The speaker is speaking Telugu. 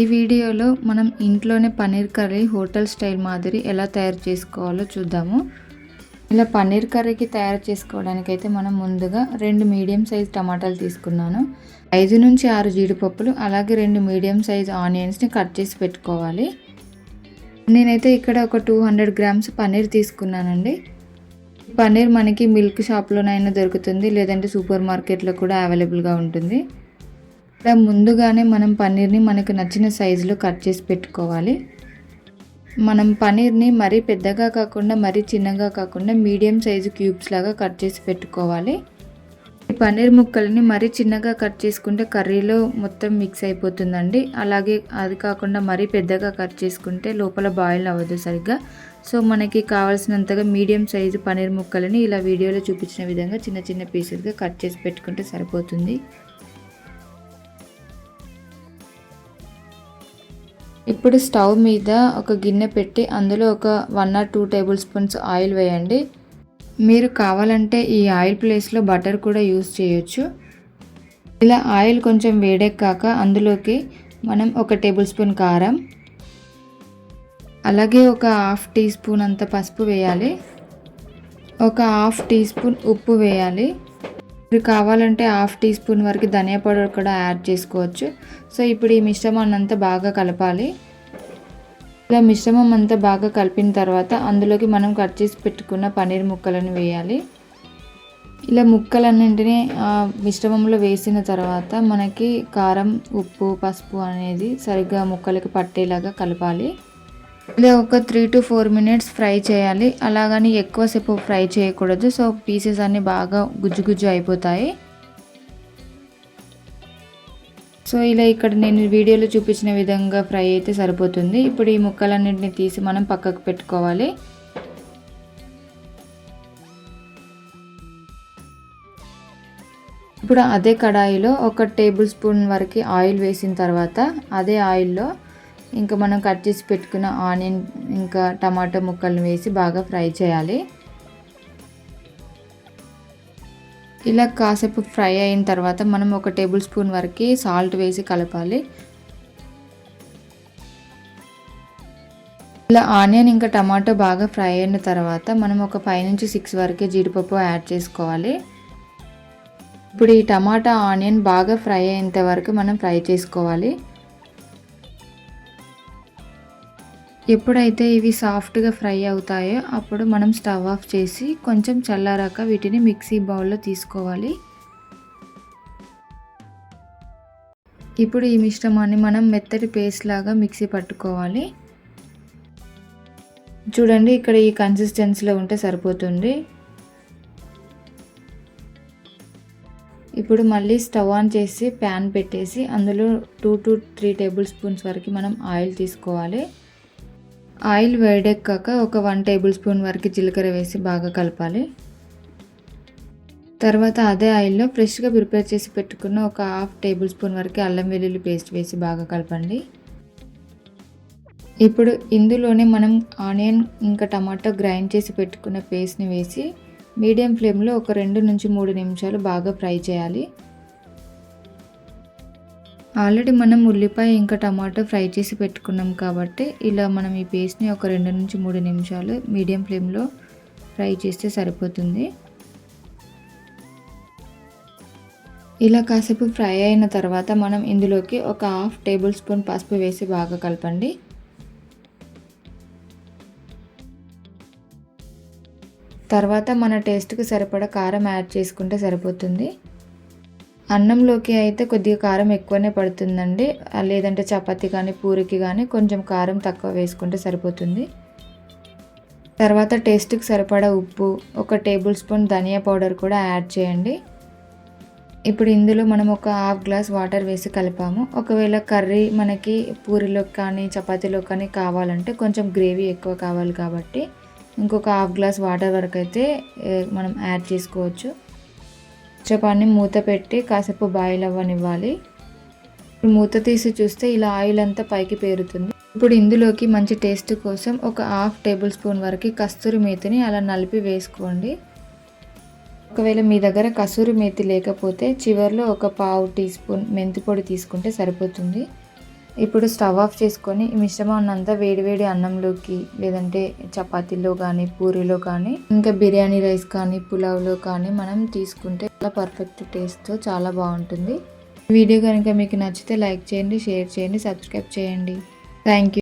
ఈ వీడియోలో మనం ఇంట్లోనే పన్నీర్ కర్రీ హోటల్ స్టైల్ మాదిరి ఎలా తయారు చేసుకోవాలో చూద్దాము. ఇలా పన్నీర్ కర్రీకి తయారు చేసుకోవడానికైతే మనం ముందుగా రెండు మీడియం సైజ్ టమాటాలు తీసుకున్నాను. ఐదు నుంచి ఆరు జీడిపప్పులు అలాగే రెండు మీడియం సైజ్ ఆనియన్స్ని కట్ చేసి పెట్టుకోవాలి. నేనైతే ఇక్కడ ఒక టూ హండ్రెడ్ గ్రామ్స్ పన్నీర్ తీసుకున్నానండి. పన్నీర్ మనకి మిల్క్ షాప్లోనైనా దొరుకుతుంది లేదంటే సూపర్ మార్కెట్లో కూడా అవైలబుల్గా ఉంటుంది. ఇలా ముందుగానే మనం పన్నీర్ని మనకు నచ్చిన సైజులో కట్ చేసి పెట్టుకోవాలి. మనం పన్నీర్ని మరీ పెద్దగా కాకుండా మరీ చిన్నగా కాకుండా మీడియం సైజు క్యూబ్స్ లాగా కట్ చేసి పెట్టుకోవాలి. ఈ పన్నీర్ ముక్కల్ని మరీ చిన్నగా కట్ చేసుకుంటే కర్రీలో మొత్తం మిక్స్ అయిపోతుందండి. అలాగే అది కాకుండా మరీ పెద్దగా కట్ చేసుకుంటే లోపల బాయిల్ అవ్వదు సరిగ్గా. సో మనకి కావాల్సినంతగా మీడియం సైజు పన్నీర్ ముక్కలని ఇలా వీడియోలో చూపించిన విధంగా చిన్న చిన్న పీసెస్గా కట్ చేసి పెట్టుకుంటే సరిపోతుంది. ఇప్పుడు స్టవ్ మీద ఒక గిన్నె పెట్టి అందులో ఒక one or two tablespoons oil వేయండి. మీరు కావాలంటే ఈ ఆయిల్ ప్లేస్లో బటర్ కూడా యూస్ చేయొచ్చు. ఇలా ఆయిల్ కొంచెం వేడెక్కాక అందులోకి మనం ఒక టేబుల్ స్పూన్ కారం అలాగే ఒక హాఫ్ టీ స్పూన్ అంత పసుపు వేయాలి. ఒక హాఫ్ టీ స్పూన్ ఉప్పు వేయాలి. మీరు కావాలంటే హాఫ్ టీ స్పూన్ వరకు ధనియా పౌడర్ కూడా యాడ్ చేసుకోవచ్చు. సో ఇప్పుడు ఈ మిశ్రమాన్ని అంతా బాగా కలపాలి. ఇలా మిశ్రమం అంతా బాగా కలిపిన తర్వాత అందులోకి మనం కట్ చేసి పెట్టుకున్న పన్నీర్ ముక్కలను వేయాలి. ఇలా ముక్కలన్నింటినీ మిశ్రమంలో వేసిన తర్వాత మనకి కారం ఉప్పు పసుపు అనేది సరిగ్గా ముక్కలకి పట్టేలాగా కలపాలి. ఇలా ఒక three to four minutes fry చేయాలి. అలాగని ఎక్కువసేపు ఫ్రై చేయకూడదు. సో పీసెస్ అన్నీ బాగా గుజ్జు గుజ్జు అయిపోతాయి. సో ఇలా ఇక్కడ నేను వీడియోలో చూపించిన విధంగా ఫ్రై అయితే సరిపోతుంది. ఇప్పుడు ఈ ముక్కలన్నింటినీ తీసి మనం పక్కకు పెట్టుకోవాలి. ఇప్పుడు అదే కడాయిలో ఒక టేబుల్ స్పూన్ వరకు ఆయిల్ వేసిన తర్వాత అదే ఆయిల్లో ఇంకా మనం కట్ చేసి పెట్టుకున్న ఆనియన్ ఇంకా టమాటో ముక్కలను వేసి బాగా ఫ్రై చేయాలి. ఇలా కాసేపు ఫ్రై అయిన తర్వాత మనం ఒక టేబుల్ స్పూన్ వరకు సాల్ట్ వేసి కలపాలి. ఇలా ఆనియన్ ఇంకా టమాటో బాగా ఫ్రై అయిన తర్వాత మనం ఒక ఫైవ్ నుంచి సిక్స్ వరకే జీడిపప్పు యాడ్ చేసుకోవాలి. ఇప్పుడు ఈ టమాటా ఆనియన్ బాగా ఫ్రై అయ్యేంత వరకు మనం ఫ్రై చేసుకోవాలి. ఎప్పుడైతే ఇవి సాఫ్ట్గా ఫ్రై అవుతాయో అప్పుడు మనం స్టవ్ ఆఫ్ చేసి కొంచెం చల్లారాక వీటిని మిక్సీ బౌల్లో తీసుకోవాలి. ఇప్పుడు ఈ మిశ్రమాన్ని మనం మెత్తటి పేస్ట్ లాగా మిక్సీ పట్టుకోవాలి. చూడండి ఇక్కడ ఈ కన్సిస్టెన్సీలో ఉంటే సరిపోతుంది. ఇప్పుడు మళ్ళీ స్టవ్ ఆన్ చేసి ప్యాన్ పెట్టేసి అందులో two to three tablespoons వరకు మనం ఆయిల్ తీసుకోవాలి. ఆయిల్ వేడెక్కాక ఒక వన్ టేబుల్ స్పూన్ వరకు జీలకర్ర వేసి బాగా కలపాలి. తర్వాత అదే ఆయిల్లో ఫ్రెష్గా ప్రిపేర్ చేసి పెట్టుకున్న ఒక హాఫ్ టేబుల్ స్పూన్ వరకు అల్లం వెల్లుల్లి పేస్ట్ వేసి బాగా కలపండి. ఇప్పుడు ఇందులోనే మనం ఆనియన్ ఇంకా టమాటో గ్రైండ్ చేసి పెట్టుకున్న పేస్ట్ని వేసి మీడియం ఫ్లేమ్లో ఒక రెండు నుంచి మూడు నిమిషాలు బాగా ఫ్రై చేయాలి. ఆల్రెడీ మనం ఉల్లిపాయ ఇంకా టమాటో ఫ్రై చేసి పెట్టుకున్నాం కాబట్టి ఇలా మనం ఈ పేస్ట్ని ఒక రెండు నుంచి మూడు నిమిషాలు మీడియం ఫ్లేమ్లో ఫ్రై చేస్తే సరిపోతుంది. ఇలా కాసేపు ఫ్రై అయిన తర్వాత మనం ఇందులోకి ఒక హాఫ్ టేబుల్ స్పూన్ పసుపు వేసి బాగా కలపండి. తర్వాత మన టేస్ట్కి సరిపడా కారం యాడ్ చేసుకుంటే సరిపోతుంది. అన్నంలోకి అయితే కొద్దిగా కారం ఎక్కువనే పడుతుందండి. లేదంటే చపాతి కానీ పూరికి కానీ కొంచెం కారం తక్కువ వేసుకుంటే సరిపోతుంది. తర్వాత టేస్ట్కి సరిపడా ఉప్పు ఒక టేబుల్ స్పూన్ ధనియా పౌడర్ కూడా యాడ్ చేయండి. ఇప్పుడు ఇందులో మనం ఒక హాఫ్ గ్లాస్ వాటర్ వేసి కలిపాము. ఒకవేళ కర్రీ మనకి పూరిలో కానీ చపాతీలో కానీ కావాలంటే కొంచెం గ్రేవీ ఎక్కువ కావాలి కాబట్టి ఇంకొక హాఫ్ గ్లాస్ వాటర్ వరకు అయితే మనం యాడ్ చేసుకోవచ్చు. చపాన్ని మూత పెట్టి కాసేపు బాయిల్ అవ్వనివ్వాలి. మూత తీసి చూస్తే ఇలా ఆయిల్ అంతా పైకి పేరుతుంది. ఇప్పుడు ఇందులోకి మంచి టేస్ట్ కోసం ఒక హాఫ్ టేబుల్ స్పూన్ వరకు కస్తూరి మేతిని అలా నలిపి వేసుకోండి. ఒకవేళ మీ దగ్గర కసూరి మేతి లేకపోతే చివరిలో ఒక పావు టీ స్పూన్ మెంతి పొడి తీసుకుంటే సరిపోతుంది. ఇప్పుడు స్టవ్ ఆఫ్ చేసుకొని ఈ మిశ్రమాన్ని అంతా వేడివేడి అన్నంలోకి లేదంటే చపాతీలో కానీ పూరీలో కానీ ఇంకా బిర్యానీ రైస్ కానీ పులావ్లో కానీ మనం తీసుకుంటే చాలా పర్ఫెక్ట్ టేస్ట్తో చాలా బాగుంటుంది. వీడియో కనుక మీకు నచ్చితే లైక్ చేయండి షేర్ చేయండి సబ్స్క్రైబ్ చేయండి. Thank you